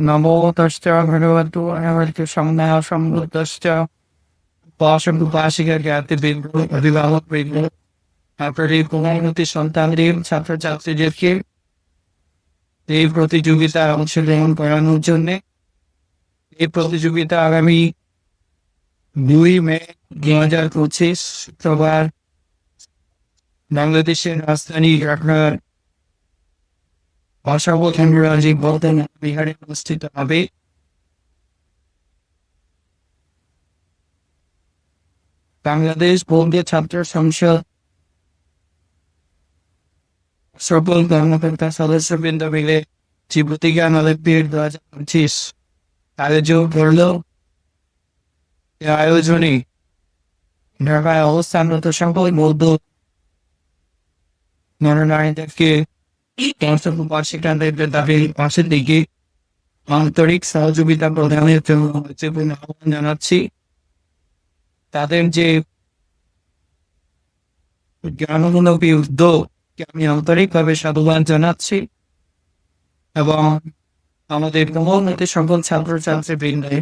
নমো তশ্চ ভগবতু অনবরত সম্মাহ সম্বুদ্ধশ্চ উপাসক উপাসিকা জ্ঞাতি বৃন্দ অভিভাবক বৃন্দ আপনার এই কোমলমতি সন্তানদের ছাত্রছাত্রীদেরকে এই প্রতিযোগিতায় অংশগ্রহণ করানোর জন্য এই প্রতিযোগিতা আগামী দুই মে দুই হাজার পঁচিশ শুক্রবার বাংলাদেশের রাজধানী ঢাকার ভাষাবোধ হেমরাজি বর্ধন বিহারে অনুষ্ঠিত হবে। বাংলাদেশ বঙ্গীয় ছাত্র সংসদ সকল কর্মকর্তা সদস্যবৃন্দ মিলে যে প্রতিজ্ঞান অলিম্পিয়াড দু হাজার পঁচিশ আয়োজন করল। আয়োজনে ঢাকায় অবস্থানরত সকল বৌদ্ধ নরনারীদেরকে দিকে আন্তরিক সহযোগিতা প্রদানের জন্য আহ্বান জানাচ্ছি তাদের যে জ্ঞানমূলকী উদ্যোগকে আমি আন্তরিকভাবে জানাচ্ছি এবং আমাদের কমলনীতি সকল ছাত্রছাত্রী বৃন্দে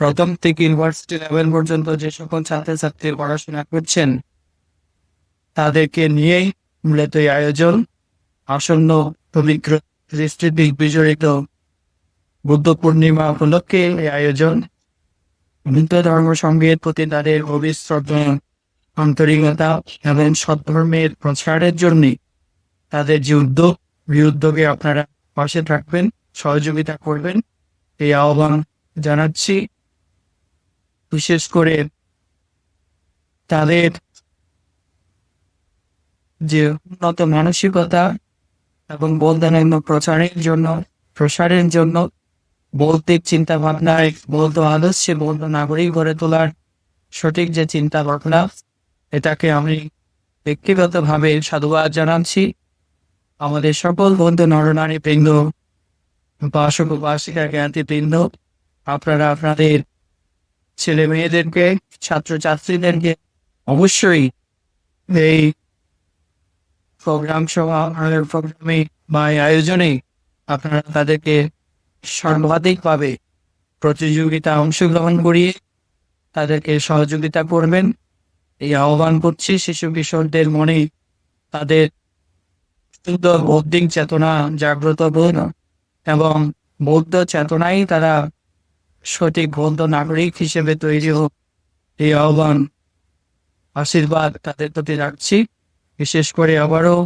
প্রথম থেকে ইউনিভার্সিটি লেভেল পর্যন্ত যে সকল ছাত্রছাত্রী পড়াশোনা করছেন তাদেরকে নিয়েই মূলত আয়োজন আসন্ন পবিত্র বিজড়িত বুদ্ধ পূর্ণিমা উপলক্ষে এই আয়োজন বুদ্ধ ধর্ম সংগীত প্রতি তাদের গভীর শ্রদ্ধা আন্তরিকতা এবং সদ্ধর্মের প্রচারের জন্য তাদের যে উদ্যোগ, এই উদ্যোগে আপনারা পাশে থাকবেন, সহযোগিতা করবেন। এই আহ্বান জানাচ্ছি। বিশেষ করে তাদের যে উন্নত মানসিকতা এবং বৌদ্ধানন্দ প্রচারের জন্য, প্রসারের জন্য। বৌদ্ধিক চিন্তা ভাবনায় বৌদ্ধ আদর্শে বৌদ্ধ নাগরিক গড়ে তোলার সঠিক যে চিন্তা ভাবনা এটাকে আমি ব্যক্তিগতভাবে সাধুবাদ জানাচ্ছি। আমাদের সকল বৌদ্ধ নরনারী বৃন্দ উপাসক উপাসিকা জ্ঞাতি বৃন্দ আপনারা আপনাদের ছেলে মেয়েদেরকে ছাত্রছাত্রীদেরকে অবশ্যই এই প্রোগ্রাম সভা আমাদের প্রোগ্রামে বা আয়োজনে আপনারা তাদেরকে সর্বাধিকভাবে প্রতিযোগিতা অংশগ্রহণ করিয়ে তাদেরকে সহযোগিতা করবেন। এই আহ্বান করছি শিশু কিশোরদের মনে তাদের শুদ্ধ বৌদ্ধিক চেতনা জাগ্রত বোধ এবং বৌদ্ধ চেতনাই তারা সঠিক বৌদ্ধ নাগরিক হিসেবে তৈরি হোক। এই আহ্বান, আশীর্বাদ তাদের প্রতি রাখছি। বিশেষ করে আবারও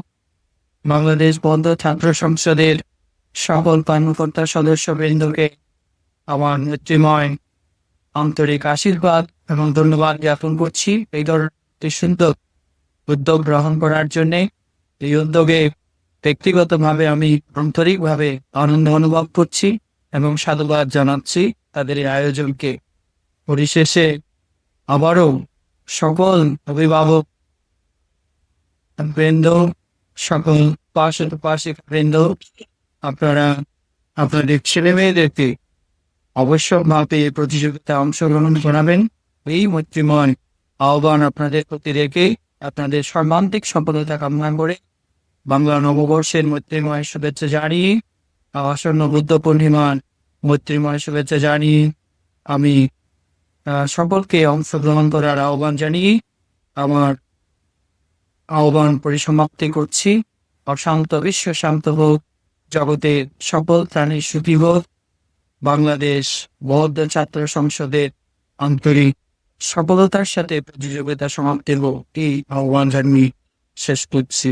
বাংলাদেশ বন্ধ ছাত্র সংসদের সকল কর্মকর্তা সদস্যবৃন্দকে আমার নেতৃময় আন্তরিক আশীর্বাদ এবং ধন্যবাদ জ্ঞাপন করছি। এই ধরনের সুন্দর উদ্যোগ গ্রহণ করার জন্য এই উদ্যোগে ব্যক্তিগতভাবে আমি আন্তরিকভাবে আনন্দ অনুভব করছি এবং সাধুবাদ জানাচ্ছি তাদের এই আয়োজনকে। পরিশেষে আবারও সকল অভিভাবক বৃন্দ সকল পাশে পাশে বৃন্দ আপনারা, আপনাদের ছেলে মেয়েদেরকে অবশ্যভাবে এই প্রতিযোগিতায় অংশগ্রহণ করাবেন। এই মৈত্রীময় আহ্বান আপনাদের প্রতি রেখে আপনাদের সর্বান্তিক সফলতা কামনা করে বাংলা নববর্ষের মৈত্রীময় শুভেচ্ছা জানিয়ে, আসন্ন বুদ্ধ পূর্ণিমার মৈত্রীময় শুভেচ্ছা জানিয়ে আমি সকলকে অংশগ্রহণ করার আহ্বান জানিয়ে আমার আহ্বান পরিসমাপ্তি করছি। অশান্ত বিশ্ব শান্ত হোক। জগতের সকল প্রাণীর সুখী হোক। বাংলাদেশ বৌদ্ধ ছাত্র সংসদের আন্তরিক সফলতার সাথে প্রতিযোগিতা সমাপ্তি হোক। এই আহ্বান জানিয়ে শেষ করছি।